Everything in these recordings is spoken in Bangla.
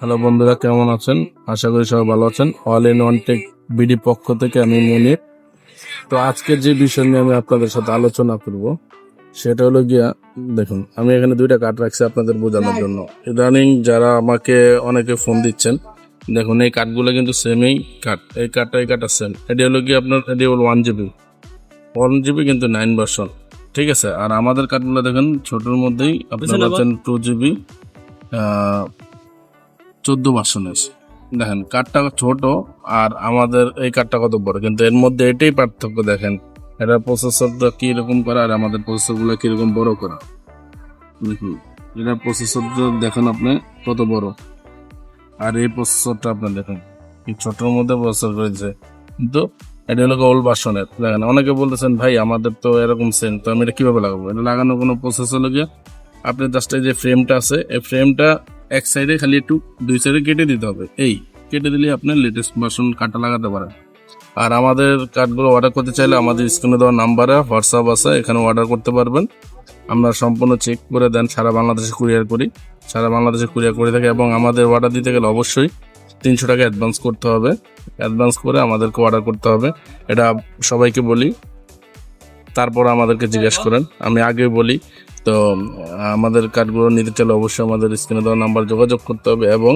হ্যালো বন্ধুরা কেমন আছেন? আশা করি সবাই ভালো আছেন। All in one tech BD পক্ষ থেকে আমি মনির তো আজকের যে বিষয় নিয়ে আমি আপনাদের সাথে আলোচনা করব সেটা হলো গিয়া দেখুন আমি এখানে দুইটা কার্ড রাখছি আপনাদের বোঝানোর জন্য। ইদানিং যারা আমাকে অনেকে ফোন দিচ্ছেন দেখুন এই কার্ডগুলো কিন্তু সেমই কার্ড এই কার্ডটা এই কার্ডটা সেম এটি হলো গিয়ে আপনার এটি হলো ওয়ান জিবি ওয়ান জিবি কিন্তু নাইন ভার্সন ঠিক আছে? আর আমাদের কার্ডগুলো দেখেন ছোটোর মধ্যেই আপনার পাচ্ছেন টু জিবি চোদ্দ ভার্সন আছে দেখেন কাঠটা ছোট আর আমাদের এই কাঠটা কত বড়, কিন্তু এর মধ্যে এটাই পার্থক্য দেখেন, এটা প্রসেসরটা কীরকম করা আর আমাদের প্রসেসরগুলো কীরকম বড় করা। দেখুন, এটা প্রসেসরটা দেখেন আপনি কত বড়। আর এই প্রসেসরটা আপনি দেখেন এই ছোটর মধ্যে প্রসেসর করেছে। কিন্তু এটা হলো ওল্ড ভার্সনের দেখেন, অনেকে বলতেছেন, ভাই, আমাদের তো এরকম সেম তো আমি এটা কীভাবে লাগাবো? এটা লাগানোর কোনো প্রসেস হলো গিয়ে আপনি জাস্ট যে ফ্রেমটা আছে, এই ফ্রেমটা এক সাইডে খালি একটু দুই সাইডে কেটে দিতে হবে। এই, কেটে দিলে আপনি লেটেস্ট ভার্সন কার্ডটা লাগাতে পারেন। আর আমাদের কার্ডগুলো অর্ডার করতে চাইলে আমাদের স্ক্রিনে দেওয়া নাম্বারে হোয়াটসঅ্যাপ আছে, এখানে অর্ডার করতে পারবেন। আমরা সম্পূর্ণ চেক করে দেন, সারা বাংলাদেশে কুরিয়ার করি। সারা বাংলাদেশে কুরিয়ার করে থাকে এবং আমাদের অর্ডার দিতে গেলে অবশ্যই তিনশো টাকা অ্যাডভান্স করতে হবে। অ্যাডভান্স করে আমাদেরকে অর্ডার করতে হবে। এটা সবাইকে বলি, তারপর আমাদেরকে জিজ্ঞেস করেন। আমি আগে বলি তো আমাদের কার্ডগুলো নিতে চাইলে অবশ্যই আমাদের স্ক্রিনে দেওয়া নাম্বার যোগাযোগ করতে হবে এবং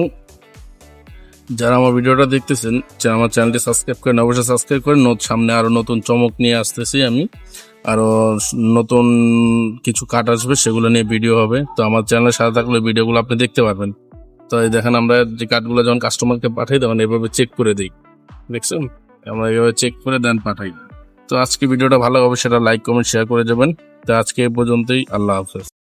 যারা আমার ভিডিওটা দেখতেছেন যে আমার চ্যানেলটি সাবস্ক্রাইব করেন, অবশ্যই সাবস্ক্রাইব করেন। সামনে আরও নতুন চমক নিয়ে আসতেছি আমি। আরও নতুন কিছু কাট আসবে, সেগুলো নিয়ে ভিডিও হবে। তো আমার চ্যানেলের সাথে থাকলে ভিডিওগুলো আপনি দেখতে পারবেন। তো এই দেখেন আমরা যে কার্ডগুলো যখন কাস্টমারকে পাঠাই, তখন এভাবে চেক করে দিই। দেখছেন? আমরা এভাবে চেক করে দেন পাঠাই। তো আজকে ভিডিওটা ভালো হবে সেটা লাইক কমেন্ট শেয়ার করে যাবেন। তো আজকে এ পর্যন্তই, আল্লাহ হাফেজ।